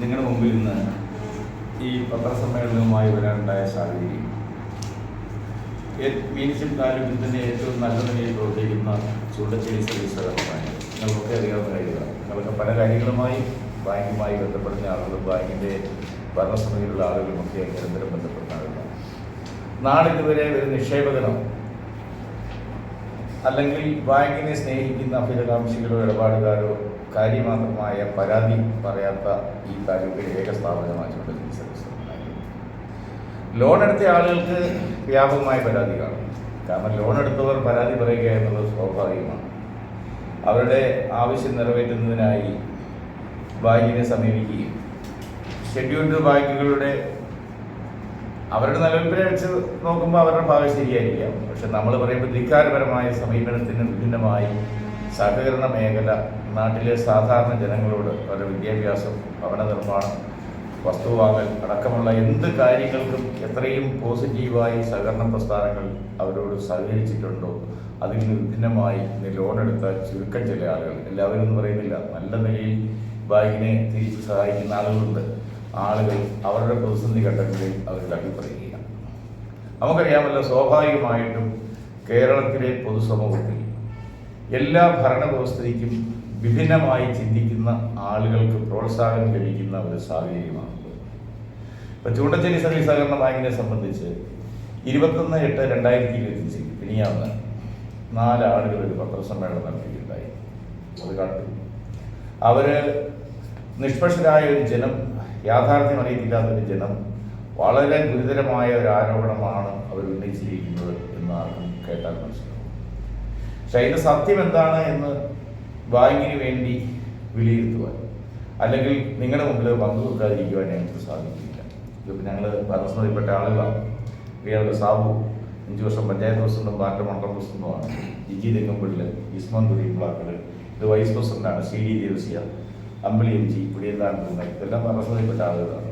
നിങ്ങളുടെ മുമ്പിൽ ഇന്ന് ഈ പത്രസമ്മേളനവുമായി വരാനുണ്ടായ സാഹചര്യം. മീൻഷിപ്പ് താലൂക്കിന്റെ ഏറ്റവും നല്ല നിലയിൽ പ്രവർത്തിക്കുന്ന ചൂണ്ടച്ചേരി സർവീസ് സഹകരണമാണ്. നിങ്ങൾക്കൊക്കെ അറിയാവുന്ന കാര്യങ്ങളാണ് നിങ്ങൾക്ക് പല കാര്യങ്ങളുമായി ബാങ്കുമായി ബന്ധപ്പെടുന്ന ആളുകളും ബാങ്കിന്റെ ഭരണസമിതിയിലുള്ള ആളുകളുമൊക്കെ നിരന്തരം ബന്ധപ്പെടുന്ന ആളുകളാണ്. നാളിതുവരെ ഒരു നിക്ഷേപകനോ അല്ലെങ്കിൽ ബാങ്കിനെ സ്നേഹിക്കുന്ന അഭിരകാംക്ഷികളോ ഇടപാടുകാരോ കാര്യമാത്രമായ പരാതി പറയാത്ത ഈ താലൂക്കിലെ ഏക സ്ഥാപനമാണ് ചുണ്ടച്ചേരി സർവീസ് ലോൺ എടുത്ത ആളുകൾക്ക് വ്യാപകമായ പരാതി കാണും. കാരണം ലോൺ എടുത്തവർ പരാതി പറയുക എന്നുള്ളത് സ്വാഭാവികമാണ്. അവരുടെ ആവശ്യം നിറവേറ്റുന്നതിനായി ബാങ്കിനെ സമീപിക്കുകയും ഷെഡ്യൂൾഡ് ബാങ്കുകളുടെ അവരുടെ നിലവിൽ വെച്ച് നോക്കുമ്പോൾ അവരുടെ ഭാഗം ശരിയായിരിക്കാം. പക്ഷെ നമ്മൾ പറയുമ്പോൾ ധിക്കാരപരമായ സമീപനത്തിന് വിഭിന്നമായി സഹകരണ മേഖല നാട്ടിലെ സാധാരണ ജനങ്ങളോട് അവരുടെ വിദ്യാഭ്യാസം ഭവന നിർമ്മാണം വസ്തുവാങ്ങൽ അടക്കമുള്ള എന്ത് കാര്യങ്ങൾക്കും എത്രയും പോസിറ്റീവായി സഹകരണ പ്രസ്ഥാനങ്ങൾ അവരോട് സഹകരിച്ചിട്ടുണ്ടോ? അതിൽ നിന്ന് വിഭിന്നമായി ഇന്ന് ലോൺ എടുത്ത ചുരുക്കം ചില ആളുകൾ. എല്ലാവരും എന്ന് പറയുന്നില്ല. നല്ല നിലയിൽ ബാങ്കിനെ തിരിച്ച് സഹായിക്കുന്ന ആളുകളുണ്ട്. ആളുകൾ അവരുടെ പ്രതിസന്ധി ഘട്ടങ്ങളിൽ അവർ തള്ളിപ്പറയുകയാണ് നമുക്കറിയാമല്ലോ സ്വാഭാവികമായിട്ടും കേരളത്തിലെ പൊതുസമൂഹത്തിൽ എല്ലാ ഭരണവ്യവസ്ഥയ്ക്കും വിഭിന്നമായി ചിന്തിക്കുന്ന ആളുകൾക്ക് പ്രോത്സാഹനം ലഭിക്കുന്ന ഒരു സാഹചര്യമാണ് ഇപ്പൊ ചൂണ്ടച്ചേരി സർവീസ് സഹകരണ ബാങ്കിനെ സംബന്ധിച്ച് ഇരുപത്തൊന്ന് എട്ട് രണ്ടായിരത്തി ഇരുപത്തിയഞ്ച് ഇനിയാവുന്ന നാലാളുകൾ ഒരു പത്രസമ്മേളനം നടത്തിയിട്ടുണ്ടായി. അത് കണ്ടു. അവർ നിഷ്പക്ഷരായ ഒരു ജനം യാഥാർത്ഥ്യം അറിയത്തില്ലാത്ത ഒരു ജനം വളരെ ഗുരുതരമായ ഒരു ആരോപണമാണ് അവർ ഉന്നയിച്ചിരിക്കുന്നത് എന്ന് കേട്ടാൽ മനസ്സിലാവും. പക്ഷെ അതിന്റെ സത്യം എന്താണ് എന്ന് ബാങ്കിന് വേണ്ടി വിലയിരുത്തുവാൻ. അല്ലെങ്കിൽ നിങ്ങളുടെ മുമ്പിൽ പങ്കുവെക്കാതിരിക്കുവാൻ ഞങ്ങൾക്ക് സാധിക്കില്ല. ഇതിപ്പോൾ ഞങ്ങൾ ഭരണസമിതിപ്പെട്ട ആളുകളാണ് വേറൊരു സാബു അഞ്ച് വർഷം പഞ്ചായത്ത് പ്രസിഡന്റും പാർട്ടി മണ്ഡലം പ്രസിഡന്റുമാണ്. ജിജി തെങ്ങമ്പള്ളിൽ ഇസ്മാൻ കുരിമ്പിളാക്കൾ ഇത് വൈസ് പ്രസിഡന്റാണ് C D Devasia Ambili M G പുടിയന്താൻ ഇതെല്ലാം ഭരണസമിതിപ്പെട്ട ആളുകളാണ്.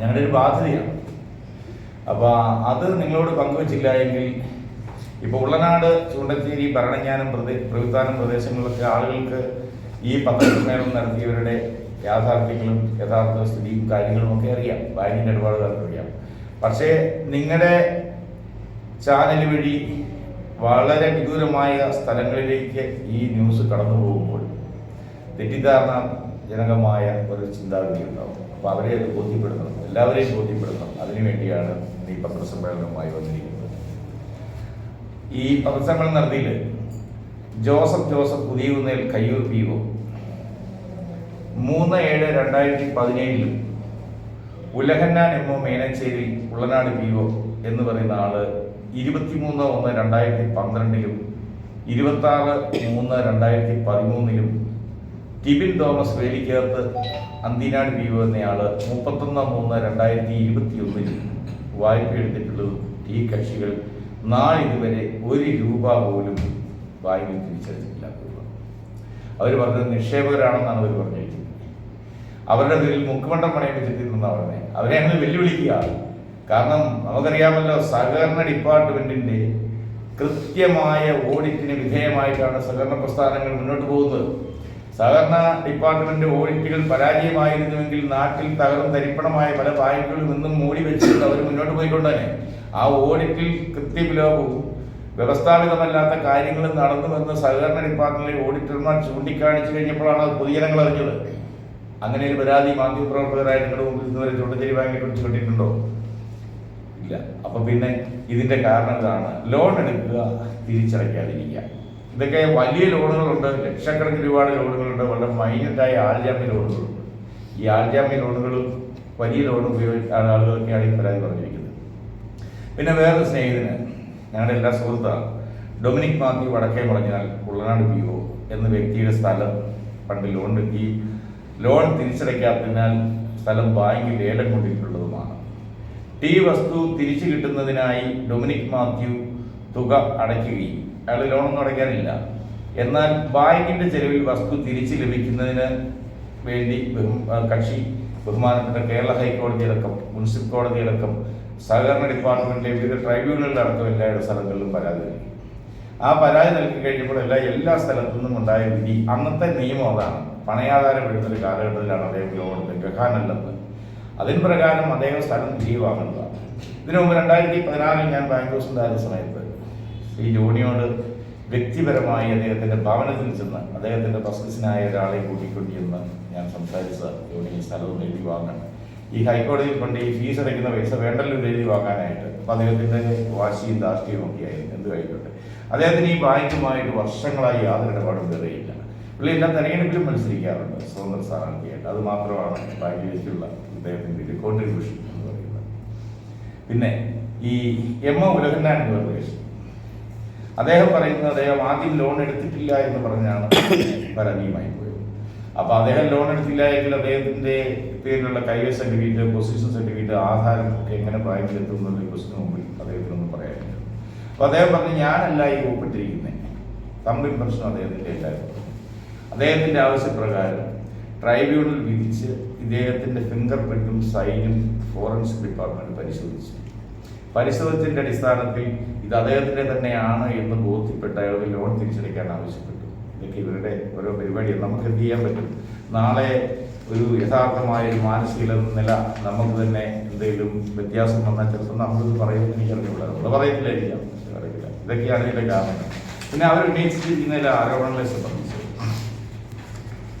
ഞങ്ങളുടെ ഒരു ബാധ്യതയാണ്. അപ്പോൾ അത് നിങ്ങളോട് പങ്കുവച്ചില്ല എങ്കിൽ ഇപ്പോൾ ഉള്ളനാട് ചൂണ്ടച്ചേരി ഭരണജ്ഞാനം പ്രദേ പ്രവിധാനം പ്രദേശങ്ങളിലൊക്കെ ആളുകൾക്ക് ഈ പത്രസമ്മേളനം നടത്തിയവരുടെ യാഥാർത്ഥ്യങ്ങളും യഥാർത്ഥ സ്ഥിതിയും കാര്യങ്ങളും ഒക്കെ അറിയാം. ബാങ്കിന്റെ ഇടപാടുകാർക്ക് അറിയാം. പക്ഷേ നിങ്ങളുടെ ചാനൽ വഴി വളരെ വിദൂരമായ സ്ഥലങ്ങളിലേക്ക് ഈ ന്യൂസ് കടന്നു പോകുമ്പോൾ തെറ്റിദ്ധാരണ ജനകമായ ഒരു ചിന്താഗതി ഉണ്ടാവും. അപ്പോൾ അവരെ അത് ബോധ്യപ്പെടുത്തണം. എല്ലാവരെയും ബോധ്യപ്പെടുത്തണം. അതിനുവേണ്ടിയാണ് ഈ പത്രസമ്മേളനവുമായി വന്നിരിക്കുന്നത്. ഈ പത്രസമ്മേളനം നടത്തിയിൽ Joseph Joseph Puthiyunnel Kayyur P O. മൂന്ന് ഏഴ് രണ്ടായിരത്തി പതിനേഴിലും Ulahannan M O Menacherry Ullanad P O എന്ന് പറയുന്ന ആൾ ഇരുപത്തിമൂന്ന് ഒന്ന് രണ്ടായിരത്തി പന്ത്രണ്ടിലും ഇരുപത്തി ആറ് മൂന്ന് രണ്ടായിരത്തി പതിമൂന്നിലും ടിബിൻ തോമസ് വേലിക്കകത്ത് അന്തിനാട് പി ഒ എന്നയാൾ മുപ്പത്തൊന്ന് മൂന്ന് രണ്ടായിരത്തി ഇരുപത്തി ഒന്നിലും വായ്പ എടുത്തിട്ടുള്ളതും ഈ കക്ഷികൾ നാളിതുവരെ ഒരു രൂപ പോലും വായ്പ തിരിച്ചടിച്ചിട്ടില്ല അവർ പറഞ്ഞത് നിക്ഷേപകരാണെന്നാണ് അവർ പറഞ്ഞിരിക്കുന്നത്. അവരുടെ പേരിൽ മുക്കുമണ്ടം പണയിപ്പിച്ചിട്ടുണ്ടെന്നാണ് പറഞ്ഞത് അവരെ അങ്ങനെ വെല്ലുവിളിക്കുക. കാരണം നമുക്കറിയാമല്ലോ സഹകരണ ഡിപ്പാർട്ട്മെന്റിന്റെ കൃത്യമായ ഓഡിറ്റിന് വിധേയമായിട്ടാണ് സഹകരണ പ്രസ്ഥാനങ്ങൾ മുന്നോട്ട് പോകുന്നത്. സഹകരണ ഡിപ്പാർട്ട്മെന്റ് ഓഡിറ്റുകൾ പരാജയമായിരുന്നുവെങ്കിൽ നാട്ടിൽ തകർന്ന് തരിപ്പണമായ പല ബാങ്കുകളും നിന്നും മൂടി വെച്ചിട്ട് അവർ മുന്നോട്ട് പോയിക്കൊണ്ട് ആ ഓഡിറ്റിൽ കൃത്യവിലോപവും വ്യവസ്ഥാപിതമല്ലാത്ത കാര്യങ്ങൾ നടന്നുവെന്ന് സഹകരണ ഡിപ്പാർട്ട്മെന്റിലെ ഓഡിറ്റർമാർ ചൂണ്ടിക്കാണിച്ചു കഴിഞ്ഞപ്പോഴാണ് അത് പൊതുജനങ്ങൾ അറിഞ്ഞത്. അങ്ങനെ ഒരു പരാതി മാധ്യമപ്രവർത്തകരായ നിങ്ങളുടെ മുമ്പിൽ ഇന്നുവരെ ചൂണ്ടച്ചേരി ബാങ്കിനെ കുറിച്ച് കണ്ടിട്ടുണ്ടോ ഇല്ല. അപ്പൊ പിന്നെ ഇതിന്റെ കാരണം ഇതാണ്. ലോൺ എടുക്കുക തിരിച്ചടയ്ക്കാതിരിക്കുക. ഇതൊക്കെ വലിയ ലോണുകളുണ്ട്. ലക്ഷക്കണക്കിന് രൂപയുടെ ലോണുകളുണ്ട്. വളരെ മൈനറ്റായ ആൾജാമ്യ ലോണുകളുണ്ട്. ഈ ആൾജാമ്യ ലോണുകളും വലിയ ലോൺ ഉപയോഗിച്ച ആളുകളൊക്കെയാണ് ഈ പരാതി പറഞ്ഞിരിക്കുന്നത്. പിന്നെ വേറൊരു സ്നേഹിതന് ഞങ്ങളുടെ എല്ലാ സുഹൃത്താണ് ഡൊമിനിക് മാത്യു വടക്കേ പറഞ്ഞാൽ കുള്ളനാട് പി ഒ എന്ന വ്യക്തിയുടെ സ്ഥലം പണ്ട് ലോൺ ഈ ലോൺ തിരിച്ചടയ്ക്കാത്തതിനാൽ സ്ഥലം ബാങ്കിൽ ലേലം കൊണ്ടിട്ടുള്ളതുമാണ്. ടി വസ്തു തിരിച്ചു കിട്ടുന്നതിനായി ഡൊമിനിക് മാത്യു തുക അടയ്ക്കുകയും അയാൾ ലോണൊന്നും അടയ്ക്കാനില്ല എന്നാൽ ബാങ്കിന്റെ ചെലവിൽ വസ്തു തിരിച്ചു ലഭിക്കുന്നതിന് വേണ്ടി കക്ഷി ബഹുമാനപ്പെട്ട കേരള ഹൈക്കോടതി അടക്കം മുനിസിപ്പൽ കോടതി അടക്കം സഹകരണ ഡിപ്പാർട്ട്മെന്റിലെ വിവിധ ട്രൈബ്യൂണലുകൾ അടക്കം എല്ലാവരുടെ സ്ഥലങ്ങളിലും പരാതി നൽകി. ആ പരാതി നൽകി കഴിഞ്ഞപ്പോൾ എല്ലാ എല്ലാ സ്ഥലത്തു നിന്നും ഉണ്ടായ വിധി അന്നത്തെ നിയമം അതാണ്. പണയാധാരം എഴുതുന്ന കാലഘട്ടത്തിലാണ് അദ്ദേഹം ലോകത്ത് ഗഹാനല്ലെന്ന്. അതിന് പ്രകാരം അദ്ദേഹം സ്ഥലം തിരികെ ഇതിനു മുമ്പ് രണ്ടായിരത്തി പതിനാറിൽ ഞാൻ ബാംഗ്ലൂർ സമയത്ത് ഈ ജോണിയോട് വ്യക്തിപരമായി അദ്ദേഹത്തിന്റെ ഭവനത്തിൽ ചെന്ന് അദ്ദേഹത്തിന്റെ പ്രസൻസിനായ ഒരാളെ കൂട്ടിക്കൊണ്ടിരുന്ന് ഞാൻ സംസാരിച്ച ജോലി സ്ഥലവും സ്ഥലം എഴുതി ഈ ഹൈക്കോടതിയിൽ കൊണ്ട് ഈ ഫീസ് അടയ്ക്കുന്ന പൈസ വേണ്ടല്ലോ എഴുതി വാങ്ങാനായിട്ട്. അദ്ദേഹത്തിന്റെ വാശിയും ധാർഷ്ട്യവും ഒക്കെ ആയിരുന്നു. എന്ത് ആയിക്കോട്ടെ അദ്ദേഹത്തിന് ഈ ബാങ്കുമായിട്ട് വർഷങ്ങളായി യാതൊരു ഇടപാടും കയറിയില്ല പുള്ളി എല്ലാ തെരഞ്ഞെടുപ്പിലും മത്സരിക്കാറുണ്ട്. സ്വതന്ത്ര സ്ഥാനാർത്ഥിയായിട്ട്. അത് മാത്രമാണ് ബാങ്കിലേക്കുള്ള അദ്ദേഹത്തിന്റെ ഒരു കോൺട്രിബ്യൂഷൻ എന്ന് പറയുന്നത്. പിന്നെ ഈ എം ഒ ഉലകന്നാണ് നിർദ്ദേശം അദ്ദേഹം പറയുന്നത് അദ്ദേഹം ആദ്യം ലോൺ എടുത്തിട്ടില്ല എന്ന് പറഞ്ഞാണ് പരാതിയുമായി പോയത്. അപ്പൊ അദ്ദേഹം ലോൺ എടുത്തില്ല എങ്കിൽ അദ്ദേഹത്തിന്റെ പേരിലുള്ള കൈവശ സർട്ടിഫിക്കറ്റ് പൊസിഷൻ സർട്ടിഫിക്കറ്റ് ആധാരം ഒക്കെ എങ്ങനെ ബാങ്കിൽ എത്തും എന്നുള്ള ക്വസ്റ്റിന് മുമ്പിൽ അദ്ദേഹത്തിനൊന്നും പറയാനില്ല അപ്പൊ അദ്ദേഹം പറഞ്ഞു ഞാനല്ല ഈ ഒപ്പിട്ടിരിക്കുന്നത് തമ്പിൽ പ്രശ്നം അദ്ദേഹത്തിന്റെ എല്ലാവരും അദ്ദേഹത്തിന്റെ ആവശ്യപ്രകാരം ട്രൈബ്യൂണൽ വിധിച്ച് ഇദ്ദേഹത്തിന്റെ ഫിംഗർ പ്രിന്റും സൈനും ഫോറൻസിക് ഡിപ്പാർട്ട്മെന്റ് പരിശോധിച്ചു. പരിശോധനത്തിന്റെ അടിസ്ഥാനത്തിൽ ഇത് അദ്ദേഹത്തിന്റെ തന്നെയാണ് എന്ന് ബോധ്യപ്പെട്ട അയാൾക്ക് ലോൺ തിരിച്ചടയ്ക്കാൻ ആവശ്യപ്പെട്ടു. ഇതൊക്കെ ഇവരുടെ ഓരോ പരിപാടിയാണ്. നമുക്ക് എന്ത് ചെയ്യാൻ പറ്റും? നാളെ ഒരു യഥാർത്ഥമായ ഒരു മാനസിക നില നമുക്ക് തന്നെ എന്തെങ്കിലും വ്യത്യാസം വന്നാൽ ചിലപ്പോൾ നമ്മളിത് പറയുമെന്ന് എനിക്ക് അറിഞ്ഞുകൂടാ നമ്മൾ പറയത്തില്ലായിരിക്കാം അറിയില്ല. ഇതൊക്കെയാണ് ഇതിന്റെ കാരണം. പിന്നെ അവർ ഉന്നയിച്ചിരിക്കുന്ന ചില ആരോപണങ്ങളെ സംബന്ധിച്ച്.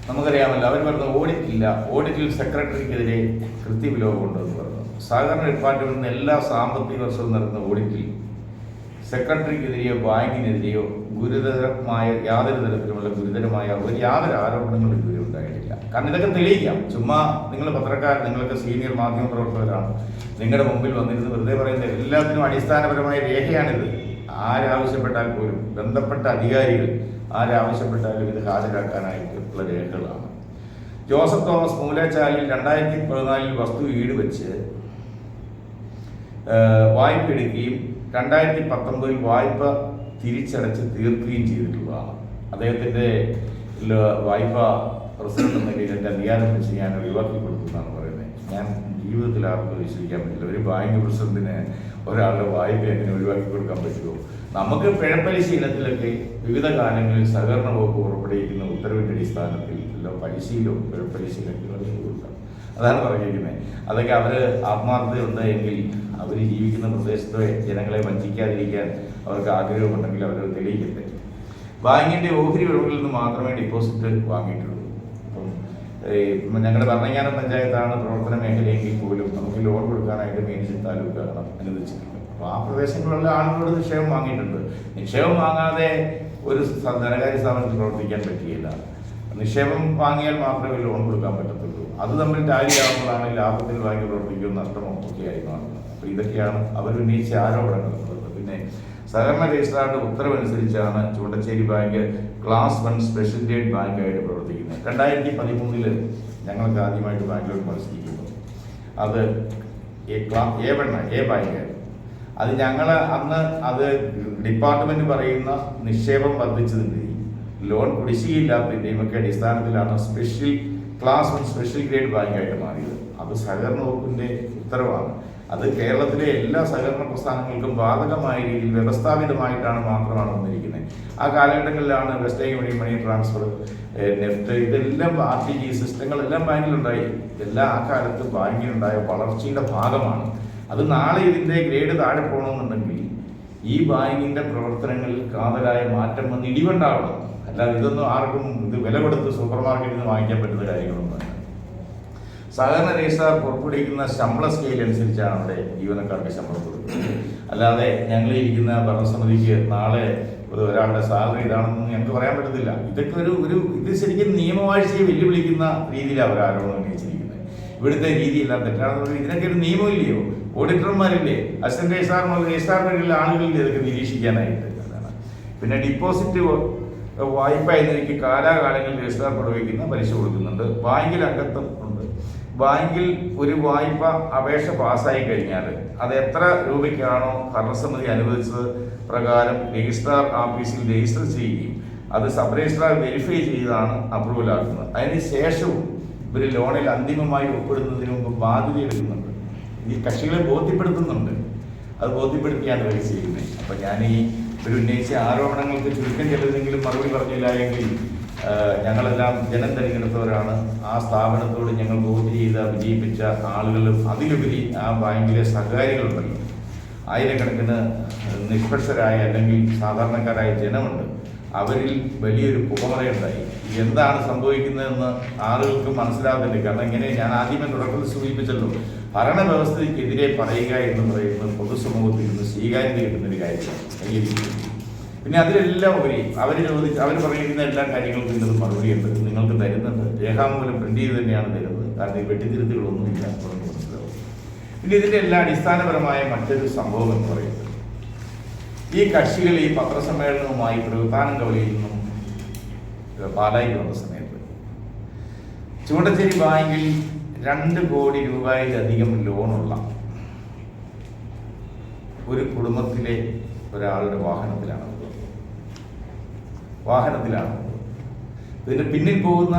നമുക്കറിയാമല്ലോ അവർ പറഞ്ഞ ഓഡിറ്റ് ഇല്ല. ഓഡിറ്റിൽ സെക്രട്ടറിക്കെതിരെ കൃത്യവിലോപമുണ്ട് എന്ന് പറഞ്ഞു ഡിപ്പാർട്ട്മെന്റിൽ നിന്ന് എല്ലാ സാമ്പത്തിക വർഷവും നടത്തുന്ന ഓഡിറ്റിൽ സെക്രട്ടറിക്കെതിരെയോ ബാങ്കിനെതിരെയോ ഗുരുതരമായ യാതൊരു തരത്തിലുമുള്ള ഗുരുതരമായ ഒരു യാതൊരു ആരോപണങ്ങളും ഇതുവരെ ഉണ്ടായിട്ടില്ല. കാരണം ഇതൊക്കെ തെളിയിക്കാം. ചുമ്മാ നിങ്ങൾ പത്രക്കാർ നിങ്ങളൊക്കെ സീനിയർ മാധ്യമ പ്രവർത്തകരാണ്. നിങ്ങളുടെ മുമ്പിൽ വന്നിരുന്ന് വെറുതെ പറയുന്ന എല്ലാത്തിനും അടിസ്ഥാനപരമായ രേഖയാണിത്. ആരാവശ്യപ്പെട്ടാൽ പോലും ബന്ധപ്പെട്ട അധികാരികൾ ആരാവശ്യപ്പെട്ടാലും ഇത് ഹാജരാക്കാനായിട്ടുള്ള രേഖകളാണ്. ജോസഫ് തോമസ് മൂലച്ചാലിൽ രണ്ടായിരത്തി പതിനാലിൽ വസ്തു ഈട് വെച്ച് വായ്പ എടുക്കുകയും രണ്ടായിരത്തി പത്തൊമ്പതിൽ വായ്പ തിരിച്ചടച്ച് തീർക്കുകയും ചെയ്തിട്ടുള്ളതാണ് അദ്ദേഹത്തിന്റെ വായ്പ പ്രസിഡന്റ് എന്ന നിലയിൽ എന്റെ അധികാരം വെച്ച് ഞാൻ ഒഴിവാക്കി കൊടുക്കുന്നതാണ് പറയുന്നത്. ഞാൻ ജീവിതത്തിൽ ആർക്കും വിശ്വസിക്കാൻ പറ്റില്ല. ഒരു ബാങ്ക് പ്രസിഡന്റിന് ഒരാളുടെ വായ്പ എങ്ങനെ ഒഴിവാക്കി കൊടുക്കാൻ പറ്റുമോ? നമുക്ക് പിഴപ്പലിശ ഇനത്തിലൊക്കെ വിവിധ കാലങ്ങളിൽ സഹകരണ വകുപ്പ് പുറപ്പെടുവിക്കുന്ന ഉത്തരവിന്റെ അടിസ്ഥാനത്തിൽ പലിശയിലോ പിഴപ്പലിശ ഇനത്തിലോ കൊടുക്കാം. അതാണ് പറഞ്ഞിരിക്കുന്നത്. അതൊക്കെ അവർ ആത്മാർത്ഥതയുണ്ട് എങ്കിൽ അവർ ജീവിക്കുന്ന പ്രദേശത്തെ ജനങ്ങളെ വഞ്ചിക്കാതിരിക്കാൻ അവർക്ക് ആഗ്രഹമുണ്ടെങ്കിൽ അവർ തെളിയിക്കട്ടെ. ബാങ്കിന്റെ ഓഹരി വിളവുകളിൽ നിന്ന് മാത്രമേ ഡിപ്പോസിറ്റ് വാങ്ങിയിട്ടുള്ളൂ. അപ്പം ഈ ഞങ്ങളുടെ ഭരണങ്ങാനം പഞ്ചായത്താണ് പ്രവർത്തന മേഖലയെങ്കിൽ പോലും നമുക്ക് ലോൺ കൊടുക്കാനായിട്ട് മീനച്ചി താലൂക്കാണ് അനുവദിച്ചിട്ടുണ്ട് അപ്പോൾ ആ പ്രദേശങ്ങളിലുള്ള ആളുകളോട് നിക്ഷേപം വാങ്ങിയിട്ടുണ്ട്. നിക്ഷേപം വാങ്ങാതെ ഒരു ധനകാര്യ സ്ഥാപനത്തിൽ പ്രവർത്തിക്കാൻ പറ്റുകയില്ല നിക്ഷേപം വാങ്ങിയാൽ മാത്രമേ ലോൺ കൊടുക്കാൻ പറ്റത്തുള്ളൂ. അത് തമ്മിൽ ടാലി ആകുമ്പോഴാണ് ലാഭത്തിൽ വാങ്ങി പ്രവർത്തിക്കുന്ന നഷ്ടമോ ഒക്കെ ആയി മാറുന്നത്. അപ്പോൾ ഇതൊക്കെയാണ് അവർ ഉന്നയിച്ച ആരോപണങ്ങൾ. പിന്നെ സഹകരണ രജിസ്ട്രാറുടെ ഉത്തരവനുസരിച്ചാണ് Choondacherry bank class one special grade ബാങ്കായിട്ട് പ്രവർത്തിക്കുന്നത്. രണ്ടായിരത്തി പതിമൂന്നിൽ ഞങ്ങൾക്ക് ആദ്യമായിട്ട് ബാങ്കിലോട്ട് മത്സരിക്കുന്നു അത് എ ക്ലാ എ വൺ എ ബാങ്ക്. അത് ഞങ്ങൾ അന്ന് അത് ഡിപ്പാർട്ട്മെന്റ് പറയുന്ന നിക്ഷേപം വർദ്ധിച്ചതിന്റെയും ലോൺ കുടിശ്ശികയില്ലാത്തതിന്റെയും ഒക്കെ അടിസ്ഥാനത്തിലാണ് special class one special grade ബാങ്കായിട്ട് മാറിയത്. അത് സഹകരണ വകുപ്പിന്റെ ഉത്തരവാണ്. അത് കേരളത്തിലെ എല്ലാ സഹകരണ പ്രസ്ഥാനങ്ങൾക്കും ബാധകമായ രീതിയിൽ വ്യവസ്ഥാപിതമായിട്ടാണ് മാത്രമാണ് വന്നിരിക്കുന്നത്. ആ കാലഘട്ടങ്ങളിലാണ് western union money transfer NEFT ഇതെല്ലാം ആർ ടി ജി സിസ്റ്റങ്ങളെല്ലാം ബാങ്കിലുണ്ടായി. ഇതെല്ലാം ആ കാലത്ത് ബാങ്കിലുണ്ടായ വളർച്ചയുടെ ഭാഗമാണ്. അത് നാളെ ഇതിന്റെ ഗ്രേഡ് താഴെ പോകണമെന്നുണ്ടെങ്കിൽ ഈ ബാങ്കിന്റെ പ്രവർത്തനങ്ങളിൽ കാതലായ മാറ്റം വന്ന് ഇടിവുണ്ടാവണം അല്ലാതെ ഇതൊന്നും ആർക്കും ഇത് വില കൊടുത്ത് സൂപ്പർ മാർക്കറ്റിൽ നിന്ന് വാങ്ങിക്കാൻ പറ്റുന്ന കാര്യങ്ങളൊന്നുമല്ല. സഹകരണ രജിസ്ട്രാർ പുറപ്പെടുവിക്കുന്ന ശമ്പള സ്കെയിൽ അനുസരിച്ചാണ് അവിടെ ജീവനക്കാർക്ക് ശമ്പളം കൊടുക്കുന്നത്. അല്ലാതെ ഞങ്ങൾ ഇരിക്കുന്ന ഭരണസമിതിക്ക് നാളെ ഒരു ഒരാളുടെ സാലറി ഇതാണെന്ന് ഞങ്ങൾക്ക് പറയാൻ പറ്റത്തില്ല. ഇതൊക്കെ ഒരു ഒരു ഇത് ശരിക്കും നിയമവാഴ്ചയെ വെല്ലുവിളിക്കുന്ന രീതിയിലാണ് അവർ ആരോപണം ഉന്നയിച്ചിരിക്കുന്നത്. ഇവിടുത്തെ രീതിയെല്ലാം തെറ്റാണെന്ന് പറഞ്ഞാൽ ഇതിനൊക്കെ ഒരു നിയമമില്ലയോ? ഓഡിറ്റർമാരില്ലേ? അസിസ്റ്റന്റ് രജിസ്ട്രാർമാർ രജിസ്ട്രാറിനുള്ള ആളുകളില്ലേ ഇതൊക്കെ നിരീക്ഷിക്കാനായിട്ട് പിന്നെ ഡിപ്പോസിറ്റ് വായ്പ എന്നിവയ്ക്ക് കാലാകാലങ്ങളിൽ രജിസ്ട്രാർ പുറവയ്ക്കുന്ന പലിശ കൊടുക്കുന്നുണ്ട്. ബാങ്കിൽ അംഗത്വം ബാങ്കിൽ ഒരു വായ്പ അപേക്ഷ പാസ്സായി കഴിഞ്ഞാൽ അത് എത്ര രൂപയ്ക്കാണോ ഭരണസമിതി അനുവദിച്ചത് പ്രകാരം രജിസ്ട്രാർ ഓഫീസിൽ രജിസ്റ്റർ ചെയ്യുകയും അത് സബ് രജിസ്ട്രാർ വെരിഫൈ ചെയ്താണ് അപ്രൂവൽ ആക്കുന്നത്. അതിന് ശേഷവും ഇവർ ലോണിൽ അന്തിമമായി ഒപ്പിടുന്നതിന് മുമ്പ് ബാധ്യത എടുക്കുന്നുണ്ട് ഈ കക്ഷികളെ ബോധ്യപ്പെടുത്തുന്നുണ്ട്. അത് ബോധ്യപ്പെടുത്തിയാണ് ഇവർ ചെയ്യുന്നത്. അപ്പം ഞാൻ ഈ ഒരു ഉന്നയിച്ച ആരോപണങ്ങൾക്ക് ചുരുക്കം ചിലതെങ്കിലും മറുപടി പറഞ്ഞില്ല എങ്കിൽ ഞങ്ങളെല്ലാം ജനം തിരഞ്ഞെടുത്തവരാണ് ആ സ്ഥാപനത്തോട് ഞങ്ങൾ വോട്ട് ചെയ്ത് വിജയിപ്പിച്ച ആളുകളും അതിലുപരി ആ ബാങ്കിലെ സഹകാരികളുണ്ടല്ലോ. ആയിരക്കണക്കിന് നിഷ്പക്ഷരായ അല്ലെങ്കിൽ സാധാരണക്കാരായ ജനമുണ്ട്. അവരിൽ വലിയൊരു പുകമറയുണ്ടായി. എന്താണ് സംഭവിക്കുന്നതെന്ന് ആളുകൾക്ക് മനസ്സിലാകുന്നില്ല കാരണം ഇങ്ങനെ ഞാൻ ആദ്യമേ തുടക്കത്തിൽ സൂചിപ്പിച്ചല്ലോ. ഭരണവ്യവസ്ഥയ്ക്കെതിരെ പറയുക എന്ന് പറയുന്നത് പൊതുസമൂഹത്തിൽ നിന്ന് സ്വീകാര്യത കിട്ടുന്നൊരു കാര്യമാണ്. പിന്നെ അതിലെല്ലാം ഉപരി അവർ ചോദിച്ച് അവർ പറയുന്ന എല്ലാ കാര്യങ്ങൾക്കും മറുപടി മറുപടിയുണ്ട് നിങ്ങൾക്ക് തരുന്നുണ്ട് രേഖാമൂലം പ്രിന്റ് ചെയ്ത് തന്നെയാണ് തരുന്നത് കാരണം ഈ വെട്ടിത്തിരുത്തുകളൊന്നുമില്ല ഇല്ല പിന്നെ ഇതിന്റെ എല്ലാ അടിസ്ഥാനപരമായ മറ്റൊരു സംഭവം എന്ന് പറയുന്നത് ഈ കക്ഷികൾ ഈ പത്രസമ്മേളനവുമായി പ്രവിധാനം കവലയിൽ നിന്നും പാലായി വന്ന സമയത്ത് ചൂണ്ടച്ചേരി ബാങ്കിൽ രണ്ട് കോടി രൂപയിലധികം ലോണുള്ള ഒരു കുടുംബത്തിലെ ഒരാളുടെ വാഹനത്തിലാണ്. വാഹനത്തിലാണ്. ഇതിന്റെ പിന്നിൽ പോകുന്ന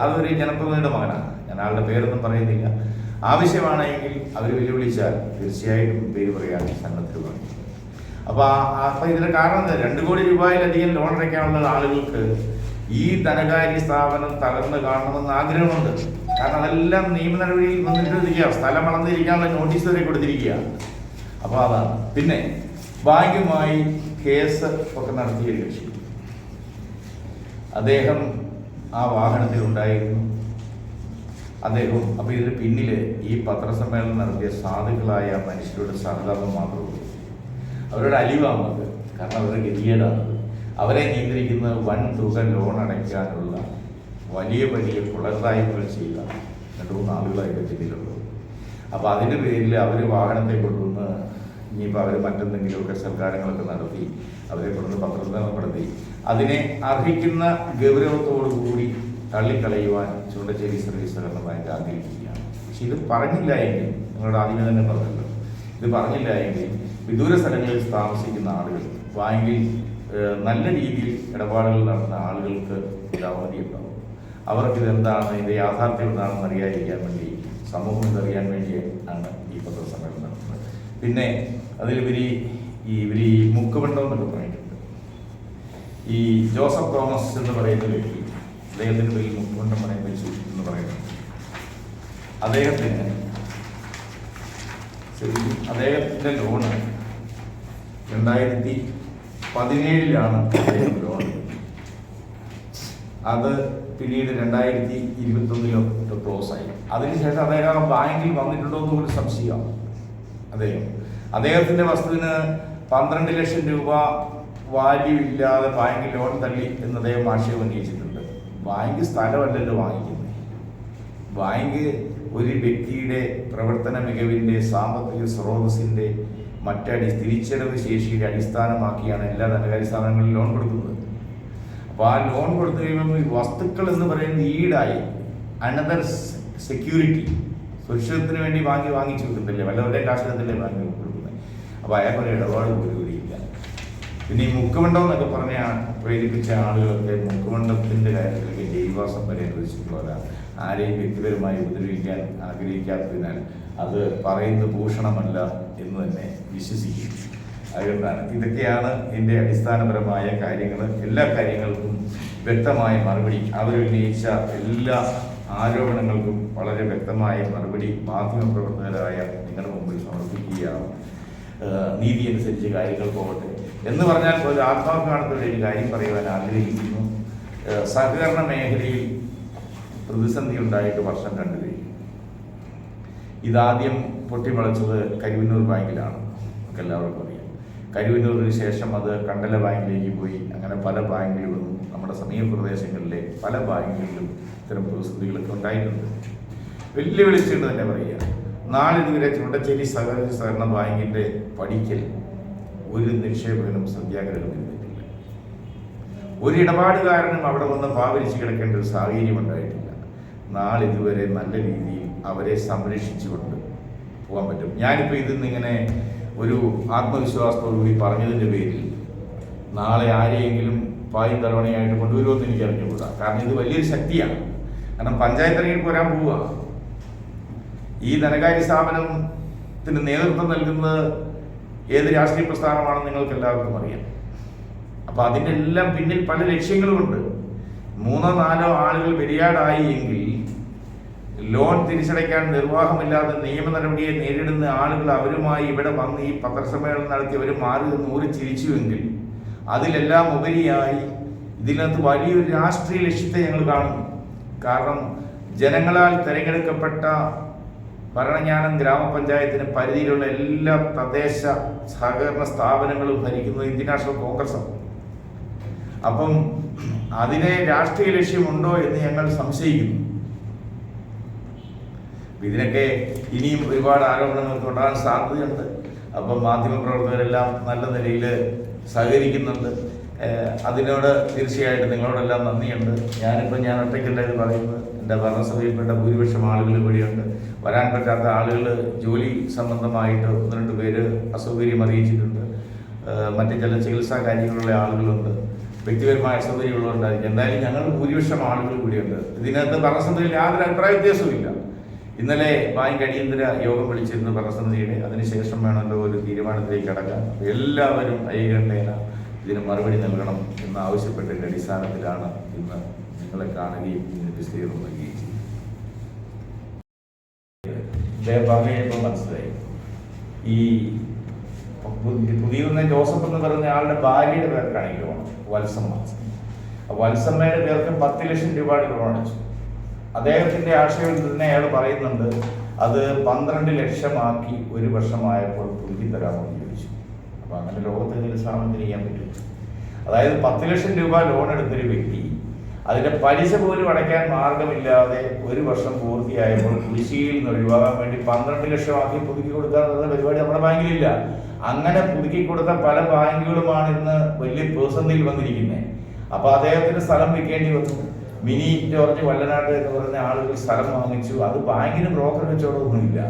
അതൊരു ജനപ്രതിനിധിയുടെ മകനാണ്. ഞാൻ ആളുടെ പേരൊന്നും പറയുന്നില്ല. ആവശ്യമാണെങ്കിൽ അവർ വെല്ലുവിളിച്ചാൽ തീർച്ചയായിട്ടും പേര് പറയാൻ സന്നദ്ധരുമാണ് അപ്പൊ ആ- അപ്പൊ ഇതിന്റെ കാരണം രണ്ട് കോടി രൂപയിലധികം ലോൺ അടയ്ക്കാനുള്ള ആളുകൾക്ക് ഈ ധനകാര്യ സ്ഥാപനം തകർന്ന് കാണണമെന്ന് ആഗ്രഹമുണ്ട്. കാരണം അതെല്ലാം നിയമ നടപടിയിൽ വന്നിട്ടിരിക്കുക സ്ഥലം വളർന്നിരിക്കാനുള്ള നോട്ടീസ് വരെ കൊടുത്തിരിക്കുക. അപ്പൊ അതാണ്. പിന്നെ ബാങ്കുമായി കേസ് ഒക്കെ നടത്തിയ കക്ഷി അദ്ദേഹം ആ വാഹനത്തിൽ ഉണ്ടായിരുന്നു. അദ്ദേഹം അപ്പോൾ ഇതിന് പിന്നിൽ ഈ പത്രസമ്മേളനം നടത്തിയ സാധുക്കളായ മനുഷ്യരുടെ സഹതാപം മാത്രമേ അവരുടെ അലിവാമത് കാരണം അവരുടെ ഗതികേടാണത് അവരെ നിയന്ത്രിക്കുന്ന വൻ തുക ലോൺ അടയ്ക്കാനുള്ള വലിയ വലിയ കുളത്തായ്മകൾ ചെയ്യുക രണ്ടു മൂന്ന് ആളുകളായിട്ട് ജില്ലയിലുള്ളത് അപ്പോൾ അതിന്റെ പേരിൽ അവർ വാഹനത്തെ കൊണ്ടുവന്ന് ഇനിയിപ്പോൾ അവർ മറ്റെന്തെങ്കിലുമൊക്കെ സൽക്കാരങ്ങളൊക്കെ നടത്തി അവരെ കൊണ്ടുവന്ന് പത്രസമ്മേളനപ്പെടുത്തി അതിനെ അർഹിക്കുന്ന ഗൗരവത്തോടു കൂടി തള്ളിക്കളയുവാൻ ചൂണ്ടശ്ശേരി സർവീസ് സഹകരണ ബാങ്ക് ആഗ്രഹിക്കുകയാണ് പക്ഷെ ഇത് പറഞ്ഞില്ല എങ്കിൽ നിങ്ങളുടെ ആദ്യമേ തന്നെ പറഞ്ഞല്ലോ. ഇത് പറഞ്ഞില്ല എങ്കിൽ വിദൂര സ്ഥലങ്ങളിൽ താമസിക്കുന്ന ആളുകൾ ബാങ്കിൽ നല്ല രീതിയിൽ ഇടപാടുകൾ നടത്തുന്ന ആളുകൾക്ക് ഇത് അവധി ഉണ്ടാവും. അവർക്ക് ഇതെന്താണ് ഇതിന്റെ യാഥാർത്ഥ്യം എന്താണെന്ന് അറിയാതിരിക്കാൻ വേണ്ടി സമൂഹം ഇതറിയാൻ വേണ്ടി ആണ് ഈ പത്രസമ്മേളനം നടത്തുന്നത്. പിന്നെ അതിലുപരി ഈ ഇവർ ഈ മുക്കുബണ്ടം എന്നൊക്കെ പറഞ്ഞിട്ടുണ്ട് ഈ ജോസഫ് തോമസ് എന്ന് പറയുന്ന വ്യക്തി അദ്ദേഹത്തിന്റെ പേരിൽ മുക്കുബണ്ടം പറയാൻ വെച്ചു എന്ന് പറയുന്നത് അദ്ദേഹത്തിന് അദ്ദേഹത്തിന്റെ ലോണ് രണ്ടായിരത്തി പതിനേഴിലാണ് അദ്ദേഹം ലോൺ അത് പിന്നീട് രണ്ടായിരത്തി ഇരുപത്തൊന്നിലോ ക്ലോസ് ആയി. അതിനുശേഷം അദ്ദേഹം ബാങ്കിൽ വന്നിട്ടുണ്ടോ എന്ന് പോലും സംശയമാണ് അദ്ദേഹം. അദ്ദേഹത്തിന്റെ വസ്തുവിന് പന്ത്രണ്ട് ലക്ഷം രൂപ വാല്യൂ ഇല്ലാതെ ബാങ്ക് ലോൺ തള്ളി എന്ന് അദ്ദേഹം ആശയം ഉന്നയിച്ചിട്ടുണ്ട് ബാങ്ക് സ്ഥലമല്ലല്ലോ വാങ്ങിക്കുന്നത്. ബാങ്ക് ഒരു വ്യക്തിയുടെ പ്രവർത്തന മികവിന്റെ സാമ്പത്തിക സ്രോതസ്സിന്റെ മറ്റടി തിരിച്ചടവ് ശേഷിയുടെ അടിസ്ഥാനമാക്കിയാണ് എല്ലാ ധനകാര്യ സ്ഥാപനങ്ങളിലും ലോൺ കൊടുക്കുന്നത്. അപ്പോൾ ആ ലോൺ കൊടുത്തു കഴിയുമ്പോൾ ഈ വസ്തുക്കൾ എന്ന് പറയുന്നത് ഈടായി. അനദർ സെക്യൂരിറ്റി സുരക്ഷിതത്തിന് വേണ്ടി വാങ്ങി വാങ്ങിച്ചു വെക്കത്തില്ലേ വല്ലവരുടെ കാശിനത്തില്ലേ വാങ്ങി അപ്പോൾ അയാളുടെ ഇടപാട് പോലും ഇല്ല. പിന്നെ ഈ മുക്കുമണ്ഡം എന്നൊക്കെ പറഞ്ഞ പ്രേരിപ്പിച്ച ആളുകളൊക്കെ മുക്കുമണ്ഡത്തിന്റെ കാര്യത്തിലൊക്കെ ജൈവാസം വരെ അനുവദിച്ചിട്ടുള്ളവരാണ് ആരെയും വ്യക്തിപരമായി ഉപദ്രവിക്കാൻ ആഗ്രഹിക്കാത്തതിനാൽ അത് പറയുന്നത് ഭൂഷണമല്ല എന്ന് തന്നെ വിശ്വസിക്കും അതുകൊണ്ടാണ് ഇതൊക്കെയാണ് എന്റെ അടിസ്ഥാനപരമായ കാര്യങ്ങൾ എല്ലാ കാര്യങ്ങൾക്കും വ്യക്തമായ മറുപടി. അവർ ഉന്നയിച്ച എല്ലാ ആരോപണങ്ങൾക്കും വളരെ വ്യക്തമായ മറുപടി മാധ്യമപ്രവർത്തകരായ നിങ്ങളുടെ മുമ്പിൽ സമർപ്പിക്കുകയാണ്. നീതി അനുസരിച്ച് കാര്യങ്ങൾ പോകട്ടെ. എന്ന് പറഞ്ഞാൽ ഒരു ആത്മാഭിമാനത്തോടെ ഒരു കാര്യം പറയുവാൻ ആഗ്രഹിക്കുന്നു. സഹകരണ മേഖലയിൽ പ്രതിസന്ധി ഉണ്ടായിട്ട് വർഷം രണ്ടു കഴിഞ്ഞു. ഇതാദ്യം പൊട്ടിമുളച്ചത് കരുവന്നൂർ ബാങ്കിലാണ്. നമുക്ക് എല്ലാവർക്കും അറിയാം. കരുവന്നൂരിന് ശേഷം അത് കണ്ടല ബാങ്കിലേക്ക് പോയി. അങ്ങനെ പല ബാങ്കുകളും നമ്മുടെ സമീപ പ്രദേശങ്ങളിലെ പല ബാങ്കുകളിലും ഇത്തരം പ്രതിസന്ധികളൊക്കെ ഉണ്ടായിട്ടുണ്ട്. വെല്ലുവിളിച്ചുകൊണ്ട് തന്നെ പറയുക നാളിതുവരെ ചുണ്ടച്ചേരി സഹകരണ സഹകരണ ബാങ്കിന്റെ പഠിക്കൽ ഒരു നിക്ഷേപകനും സത്യാഗ്രഹം ഇരുന്നിട്ടില്ല ഒരു ഇടപാടുകാരനും അവിടെ വന്ന് പാവരിച്ച് കിടക്കേണ്ട ഒരു സാഹചര്യം ഉണ്ടായിട്ടില്ല. നാളിതുവരെ നല്ല രീതിയിൽ അവരെ സംരക്ഷിച്ചുകൊണ്ട് പോകാൻ പറ്റും. ഞാനിപ്പോൾ ഇതിൽ നിന്നിങ്ങനെ ഒരു ആത്മവിശ്വാസത്തോടു കൂടി പറഞ്ഞതിന്റെ പേരിൽ നാളെ ആരെയെങ്കിലും പായും തലവണയായിട്ട് കൊണ്ടുവരുമെന്ന് എനിക്ക് അറിഞ്ഞുകൂടാ കാരണം ഇത് വലിയൊരു ശക്തിയാണ്. കാരണം പഞ്ചായത്ത് തെരഞ്ഞെടുപ്പ് വരാൻ പോവുക. ഈ ധനകാര്യ സ്ഥാപനത്തിന് നേതൃത്വം നൽകുന്നത് ഏത് രാഷ്ട്രീയ പ്രസ്ഥാനമാണെന്ന് നിങ്ങൾക്ക് എല്ലാവർക്കും അറിയാം. അപ്പൊ അതിന്റെ എല്ലാം പിന്നിൽ പല ലക്ഷ്യങ്ങളുമുണ്ട്. മൂന്നോ നാലോ ആളുകൾ വെരിയാടായി എങ്കിൽ ലോൺ തിരിച്ചടയ്ക്കാൻ നിർവാഹമില്ലാതെ നിയമ നടപടിയെ നേരിടുന്ന ആളുകൾ അവരുമായി ഇവിടെ വന്ന് ഈ പത്രസമ്മേളനം നടത്തി അവർ മാറി നിന്ന് ഊറി ചിരിച്ചുവെങ്കിൽ അതിലെല്ലാം ഉപരിയായി ഇതിനകത്ത് വലിയൊരു രാഷ്ട്രീയ ലക്ഷ്യത്തെ ഞങ്ങൾ കാണുന്നു കാരണം ജനങ്ങളാൽ തിരഞ്ഞെടുക്കപ്പെട്ട ഭരണജ്ഞാനം ഗ്രാമപഞ്ചായത്തിന് പരിധിയിലുള്ള എല്ലാ തദ്ദേശ സഹകരണ സ്ഥാപനങ്ങളും ഭരിക്കുന്നത് ഇന്ത്യൻ നാഷണൽ കോൺഗ്രസ്സാണ് അപ്പം അതിനെ രാഷ്ട്രീയ ലക്ഷ്യമുണ്ടോ എന്ന് ഞങ്ങൾ സംശയിക്കുന്നു. ഇതിനൊക്കെ ഇനിയും ഒരുപാട് ആരോപണങ്ങൾക്ക് ഉണ്ടാകാൻ സാധ്യതയുണ്ട്. അപ്പം മാധ്യമപ്രവർത്തകരെല്ലാം നല്ല നിലയിൽ സഹകരിക്കുന്നുണ്ട്. അതിനോട് തീർച്ചയായിട്ടും നിങ്ങളോടെല്ലാം നന്ദിയുണ്ട്. ഞാനിപ്പോൾ ഞാൻ ഒറ്റയ്ക്കല്ല ഇത് പറയുന്നത്. ഭരണസഭയിൽപ്പെട്ട ഭൂരിപക്ഷം ആളുകൾ ഇവിടെയുണ്ട്. വരാൻ പറ്റാത്ത ആളുകൾ ജോലി സംബന്ധമായിട്ട് ഒന്ന് രണ്ട് പേര് അസൗകര്യം അറിയിച്ചിട്ടുണ്ട്. മറ്റ് ചില ചികിത്സാ കാര്യങ്ങളുള്ള ആളുകളുണ്ട്. വ്യക്തിപരമായ അസൗകര്യമുള്ളവരുണ്ടായിരിക്കും. എന്തായാലും ഞങ്ങൾ ഭൂരിപക്ഷം ആളുകൾ കൂടിയുണ്ട് ഇതിനകത്ത് ഭരണസമിതിയിൽ യാതൊരു അഭിപ്രായ വ്യത്യാസവുമില്ല. ഇന്നലെ ബാങ്ക് അടിയന്തര യോഗം വിളിച്ചിരുന്ന ഭരണസമിതിയുടെ. അതിനുശേഷം വേണമല്ലോ ഒരു തീരുമാനത്തിലേക്ക് കടക്കാൻ. എല്ലാവരും ഐകണ്ഠേന ഇതിന് മറുപടി നൽകണം. എന്ന് ആവശ്യപ്പെട്ടതിന്റെ അടിസ്ഥാനത്തിലാണ് ഇന്ന് നിങ്ങളെ കാണുകയും ഇതിന് വിശദീകരണം നൽകുകയും മനസ്സിലായി. ഈ പുതിയ ജോസഫ് എന്ന് പറയുന്ന ആളുടെ ഭാര്യയുടെ പേർക്കാണ് ഈ ലോൺ വത്സമ്മ വത്സമ്മയുടെ പേർക്ക് പത്ത് ലക്ഷം രൂപയുടെ ലോൺ അടച്ചു അദ്ദേഹത്തിന്റെ ആശയം തന്നെ അയാൾ പറയുന്നുണ്ട് അത് പന്ത്രണ്ട് ലക്ഷമാക്കി ഒരു വർഷമായപ്പോൾ പുതുക്കി തരാമെന്ന് ചോദിച്ചു. അപ്പൊ അങ്ങനെ ലോകത്ത് ഇതിൽ സാധനത്തിന് ചെയ്യാൻ പറ്റും? അതായത് പത്ത് ലക്ഷം രൂപ ലോൺ എടുത്തൊരു വ്യക്തി അതിന്റെ പലിശ പോലും അടയ്ക്കാൻ മാർഗമില്ലാതെ ഒരു വർഷം പൂർത്തിയായപ്പോൾ കുടിശ്ശികയിൽ നിന്ന് ഒഴിവാകാൻ വേണ്ടി പന്ത്രണ്ട് ലക്ഷമാക്കി പുതുക്കി കൊടുക്കുക എന്നുള്ള പരിപാടി നമ്മുടെ ബാങ്കിലില്ല. അങ്ങനെ പുതുക്കി കൊടുത്ത പല ബാങ്കുകളുമാണ് ഇന്ന് വലിയ പ്രതിസന്ധിയിൽ വന്നിരിക്കുന്നത് അപ്പൊ അദ്ദേഹത്തിന് സ്ഥലം വിൽക്കേണ്ടി വന്നു. മിനി ജോർജ് വല്ലനാട് എന്ന് പറയുന്ന ആളുകൾ സ്ഥലം വാങ്ങിച്ചു. അത് ബാങ്കിന് ബ്രോക്കർ വെച്ചോടൊന്നുമില്ല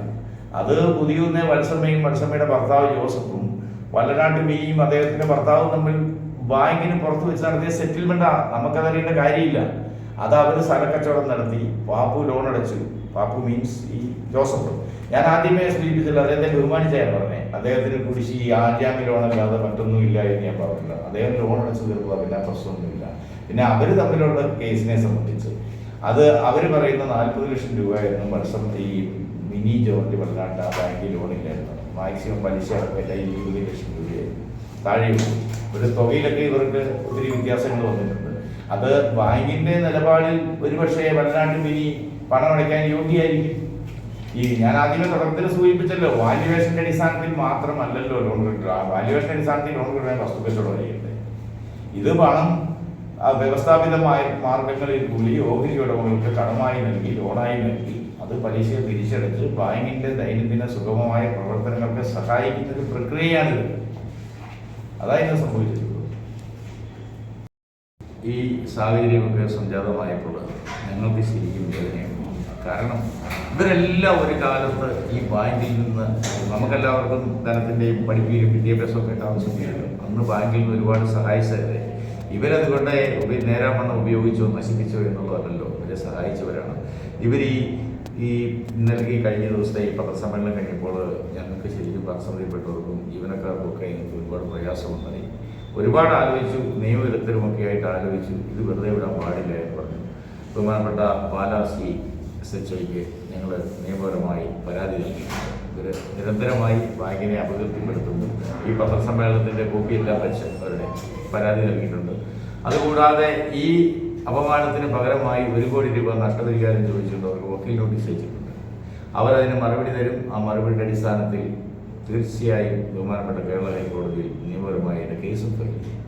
അത് പുതിയ വത്സമ്മയും വത്സമ്മയുടെ ഭർത്താവ് ജോസഫും വല്ലനാട്ട് മിനിയും അദ്ദേഹത്തിന്റെ ഭർത്താവും തമ്മിൽ ബാങ്കിന് പുറത്ത് വെച്ച് നടത്തിയ സെറ്റിൽമെന്റാ നമുക്കതറിയേണ്ട കാര്യമില്ല. അത് അവർ സ്ഥലക്കച്ചവടം നടത്തി പാപ്പു ലോൺ അടച്ചു. പാപ്പു മീൻസ് ഈ ജോസഫ്. ഞാൻ ആദ്യമേ സൂചിപ്പിച്ചില്ല അദ്ദേഹത്തെ ബഹുമാനിച്ചാണ് പറഞ്ഞത് അദ്ദേഹത്തിന് കുടിശ്ശി ആദ്യാമി ലോൺ അല്ലാതെ മറ്റൊന്നും ഇല്ല എന്ന് ഞാൻ പറഞ്ഞില്ല. അദ്ദേഹം ലോൺ അടച്ചു തീർക്കുക പിന്നെ പ്രശ്നമൊന്നുമില്ല. പിന്നെ അവർ തമ്മിലുള്ള കേസിനെ സംബന്ധിച്ച്. അത് അവർ പറയുന്ന നാൽപ്പത് ലക്ഷം രൂപയായിരുന്നു മത്സരം ഈ മിനി ജോർജ് ആ ബാങ്കിൽ ലോൺ ഇല്ലായിരുന്നു. മാക്സിമം പലിശ ഇരുപത് ലക്ഷം രൂപയായിരുന്നു. താഴെയുള്ളൂ ഒരു തുകയിലൊക്കെ ഇവർക്ക് ഒത്തിരി വ്യത്യാസങ്ങൾ വന്നിട്ടുണ്ട്. അത് ബാങ്കിന്റെ നിലപാടിൽ ഒരുപക്ഷെ വല്ലനാട്ട് ഇനി പണം അടയ്ക്കാൻ യോഗ്യമായിരിക്കും ഈ ഞാൻ ആദ്യമേ തുടക്കത്തിൽ സൂചിപ്പിച്ചല്ലോ വാല്യുവേഷന്റെ അടിസ്ഥാനത്തിൽ മാത്രമല്ലല്ലോ ലോൺ കിട്ടുക. വാല്യുവേഷന്റെ അടിസ്ഥാനത്തിൽ ലോൺ കിട്ടാൻ വസ്തു കച്ചവടം ചെയ്യണ്ടേ ഇത് പണം വ്യവസ്ഥാപിതമായ മാർഗങ്ങളിൽ കൂടി ഓഹരി ഉടമകൾക്ക് കടമായി നൽകി ലോണായി നൽകി. അത് പലിശ തിരിച്ചടച്ച് ബാങ്കിന്റെ ദൈനംദിന സുഗമമായ പ്രവർത്തനങ്ങൾക്ക് സഹായിക്കുന്ന ഒരു പ്രക്രിയയാണിത്. അതായിരുന്നു സംഭവിച്ചിട്ടുള്ളത് ഈ സാഹചര്യമൊക്കെ സംജാതമായപ്പോൾ ഞങ്ങൾക്ക് ശരിക്കും വേദനയുണ്ട് കാരണം ഇവരെല്ലാം ഒരു കാലത്ത് ഈ ബാങ്കിൽ നിന്ന് നമുക്കെല്ലാവർക്കും ധനത്തിന്റെയും പഠിപ്പിക്കുകയും വിദ്യാഭ്യാസമൊക്കെ ആവശ്യമുണ്ട് അന്ന് ബാങ്കിൽ നിന്ന് ഒരുപാട് സഹായിച്ചതല്ലേ ഇവരതുകൊണ്ട് നേരാമണ്ണം ഉപയോഗിച്ചോ നശിപ്പിച്ചോ എന്നുള്ളതല്ലോ ഇവരെ സഹായിച്ചവരാണ്. ഇവർ ഈ ഈ ഇന്നലെ ഈ കഴിഞ്ഞ ദിവസത്തെ ഈ പത്രസമ്മേളനം കഴിഞ്ഞപ്പോൾ ഞങ്ങൾക്ക് ശരിക്കും പത്രസമിതിപ്പെട്ടവർക്കും ജീവനക്കാർക്കൊക്കെ എനിക്ക് ഒരുപാട് പ്രയാസമുണ്ടായി. ഒരുപാട് ആലോചിച്ചു നിയമവിരുദ്ധരുമൊക്കെ ആയിട്ട് ആലോചിച്ചു ഇത് വെറുതെ വിടാൻ പാടില്ല എന്ന് പറഞ്ഞു. ബഹുമാനപ്പെട്ട ബാലാസി എസ് എച്ച് ഐക്ക് ഞങ്ങൾ നിയമപരമായി പരാതി നൽകിയിട്ടുണ്ട്. ഇവർ നിരന്തരമായി ബാങ്കിനെ അപകീർത്തിപ്പെടുത്തുന്നു. ഈ പത്രസമ്മേളനത്തിന്റെ കോപ്പിയെല്ലാം വെച്ച് അവരുടെ പരാതി നൽകിയിട്ടുണ്ട്. അതുകൂടാതെ ഈ അപമാനത്തിന് പകരമായി ഒരു കോടി രൂപ നഷ്ടപരിഹാരം ചോദിച്ചുകൊണ്ട് വക്കീൽ നോട്ടീസ് അയച്ചിട്ടുണ്ട് അവരതിന് മറുപടി തരും. ആ മറുപടിയുടെ അടിസ്ഥാനത്തിൽ തീർച്ചയായും ബഹുമാനപ്പെട്ട കേരള ഹൈക്കോടതിയിൽ നിയമപരമായി എന്റെ കേസും ഫയൽ ചെയ്യും.